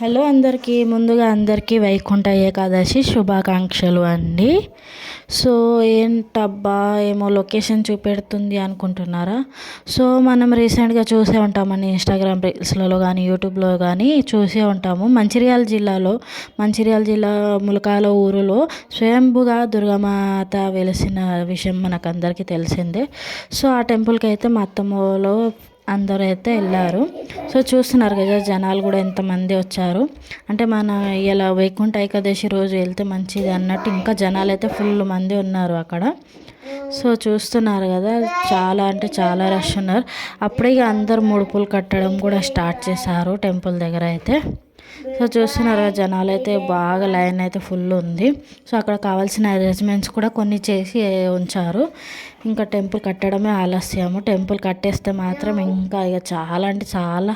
Hello అందరికీ ముందుగా అందరికీ వైకుంఠ ఏకాదశి శుభాకాంక్షలు అండి. సో ఏంటబ్బా ఏమో లొకేషన్ చూపెడుతుంది అనుకుంటున్నారా? సో మనం రీసెంట్గా చూసే ఉంటామని ఇన్స్టాగ్రామ్ రీల్స్లలో కానీ యూట్యూబ్లో కానీ చూసే ఉంటాము. మంచిర్యాల జిల్లాలో మంచిర్యాల జిల్లా ములకాల ఊరిలో స్వయంభుగా దుర్గామాత వెలిసిన విషయం మనకు అందరికీ తెలిసిందే. సో ఆ టెంపుల్కి అయితే మా అత్తమ్మలో అందరూ అయితే వెళ్ళారు. సో చూస్తున్నారు కదా జనాలు కూడా ఎంతమంది వచ్చారు. అంటే మన ఇలా వైకుంఠ ఏకాదశి రోజు వెళ్తే మంచిది అన్నట్టు ఇంకా జనాలు అయితే ఫుల్ మంది ఉన్నారు అక్కడ. సో చూస్తున్నారు కదా చాలా అంటే చాలా రష్ ఉన్నారు. అప్పుడే ఇక అందరు ముడుపులు కట్టడం కూడా స్టార్ట్ చేశారు టెంపుల్ దగ్గర అయితే. సో చూస్తున్నారు జనాలు అయితే బాగా లైన్ అయితే ఫుల్ ఉంది. సో అక్కడ కావాల్సిన అరేంజ్మెంట్స్ కూడా కొన్ని చేసి ఉంచారు. ఇంకా టెంపుల్ కట్టడమే ఆలస్యము. టెంపుల్ కట్టేస్తే మాత్రం ఇంకా ఇక చాలా అంటే చాలా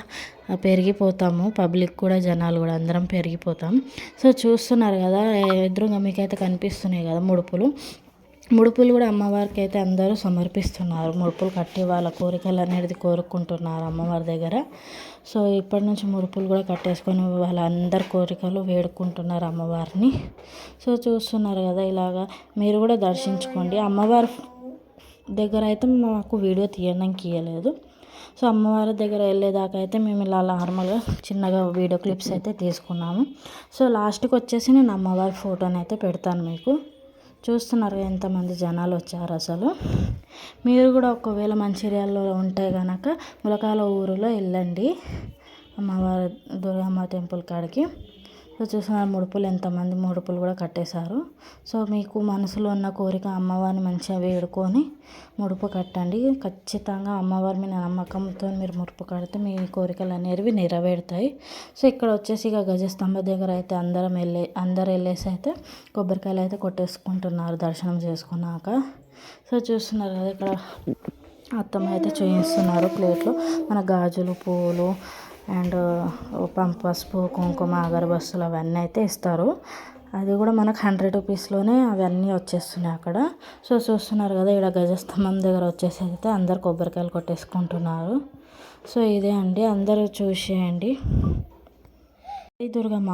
పెరిగిపోతాము. పబ్లిక్ కూడా జనాలు కూడా అందరం పెరిగిపోతాం. సో చూస్తున్నారు కదా ఎదురుగా మీకైతే కనిపిస్తున్నాయి కదా ముడుపులు. ముడుపులు కూడా అమ్మవారికి అయితే అందరూ సమర్పిస్తున్నారు. ముడుపులు కట్టి వాళ్ళ కోరికలు అనేది కోరుకుంటున్నారు అమ్మవారి దగ్గర. సో ఇప్పటి నుంచి ముడుపులు కూడా కట్టేసుకొని వాళ్ళందరి కోరికలు వేడుకుంటున్నారు అమ్మవారిని. సో చూస్తున్నారు కదా ఇలాగా మీరు కూడా దర్శించుకోండి. అమ్మవారి దగ్గర అయితే మాకు వీడియో తీయడానికి ఇవ్వలేదు సో అమ్మవారి దగ్గర వెళ్ళేదాకా అయితే మేము ఇలా నార్మల్గా చిన్నగా వీడియో క్లిప్స్ అయితే తీసుకున్నాము. సో లాస్ట్కి వచ్చేసి నేను అమ్మవారి ఫోటోని అయితే పెడతాను మీకు. చూస్తున్నారు ఎంతమంది జనాలు వచ్చారు అసలు. మీరు కూడా ఒకవేళ మంచిర్యాలలో ఉంటే కనుక ములకాల ఊరిలో వెళ్ళండి. అమ్మవారి దుర్గమ్మ టెంపుల్ కాడికి. సో చూసిన ముడుపులు ఎంతమంది ముడుపులు కూడా కట్టేశారు. సో మీకు మనసులో ఉన్న కోరిక అమ్మవారిని మంచిగా వేడుకొని ముడుపు కట్టండి. ఖచ్చితంగా అమ్మవారి మీద నమ్మకంతో మీరు ముడుపు కడితే మీ కోరికలు అనేవి నెరవేరుతాయి. సో ఇక్కడ వచ్చేసి ఇక గజస్తంభ దగ్గర అయితే అందరం వెళ్ళే అందరు వెళ్ళేసి అయితే కొబ్బరికాయలు అయితే కొట్టేసుకుంటున్నారు దర్శనం చేసుకున్నాక. సో చూస్తున్నారు కదా ఇక్కడ అత్తమ్మ అయితే చూపిస్తున్నారు ప్లేట్లో. మన గాజులు పూలు అండ్ పసుపు కుంకుమ అగరబస్తులు అవన్నీ అయితే ఇస్తారు. అది కూడా మనకు హండ్రెడ్ రూపీస్లోనే అవన్నీ వచ్చేస్తున్నాయి అక్కడ. సో చూస్తున్నారు కదా ఇక్కడ గజస్తంభం దగ్గర వచ్చేసి అయితే అందరు కొబ్బరికాయలు కొట్టేసుకుంటున్నారు. సో ఇదే అండి అందరూ చూసేయండి. దుర్గమ్మ.